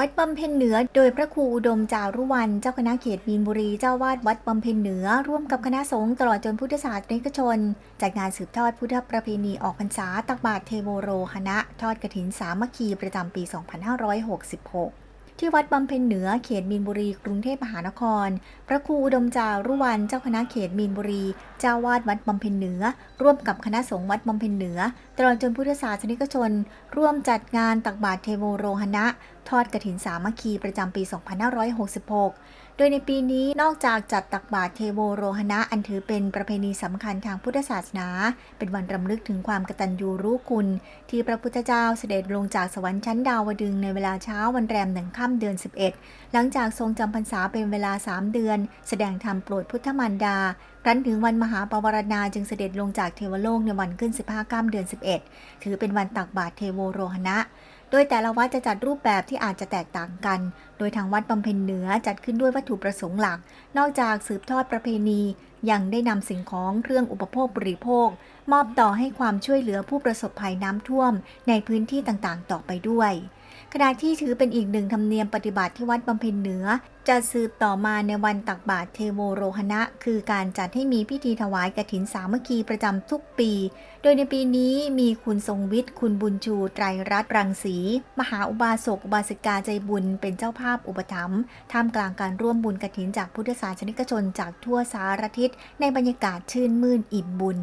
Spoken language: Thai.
วัดบำเพ็ญเหนือ โดยพระครูอุดมจารุวันเจ้าคณะเขตมีนบุรีเจ้าวาดวัดบำเพ็ญเหนือ ร่วมกับคณะสงฆ์ตลอดจนพุทธศาสนิกชน จัดงานสืบทอดพุทธประเพณีออกพรรษาตักบาตรเทโวโรหณะ ทอดกระถินสามัคคีประจำปี 2566 ที่วัดบำเพ็ญเหนือเขตมีนบุรีกรุงเทพมหานคร พระครูอุดมจารุวันเจ้าคณะเขตมีนบุรี เจ้าวาดวัดบำเพ็ญเหนือ ร่วมกับคณะสงฆ์วัดบำเพ็ญเหนือตลอดจนพุทธศาสนิกชน ร่วมจัดงานตักบาตรเทโวโรหณะ ทอดกระถินสามัคคีประจำปี 2566 โดยในปีนี้นอกจากจัดตักบาตรเทโวโรหณะอันถือเป็นประเพณีสำคัญทางพุทธศาสนา เป็นวันรำลึกถึงความกตัญญูรู้คุณ ที่พระพุทธเจ้าเสด็จลงจากสวรรค์ชั้นดาวดึงในเวลาเช้าวันแรมหนึ่งค่ำเดือน 11 หลังจากทรงจำพรรษาเป็นเวลา 3 เดือน แสดงธรรมโปรดพุทธมารดาครั้นถึงวันมหาปวารณาจึงเสด็จลงจากเทวโลกในวันขึ้น 15ค่ำเดือน 11 ถือเป็นวันตักบาตรเทโวโรหณะ โดยแต่ละวัดจะจัดรูปแบบที่อาจจะแตกต่างกัน โดยทางวัดบำเพ็ญเหนือจัดขึ้นด้วยวัตถุประสงค์หลัก นอกจากสืบทอดประเพณี ยังได้นำสิ่งของเครื่องอุปโภคบริโภค มอบต่อให้ความช่วยเหลือผู้ประสบภัยน้ำท่วมในพื้นที่ต่างๆ ต่อไปด้วย ขณะที่ถือเป็นอีกหนึ่งธรรมเนียมปฏิบัติที่วัดบำเพ็ญเหนือ จะสืบต่อมาในวันตักบาตรเทโวโรหณะ คือการจัดให้มีพิธีถวายกฐินสามัคคีประจำทุกปี โดยในปีนี้มีคุณทรงวิทย์ คุณบุญชู ไตรรัตน์รังสี มหาอุบาสกอุบาสิกาใจบุญเป็นเจ้าภาพอุปถัมภ์ท่ามกลางการร่วมบุญกฐินจากพุทธศาสนิกชนจากทั่วสารทิศในบรรยากาศชื่นมื่นอิ่มบุญ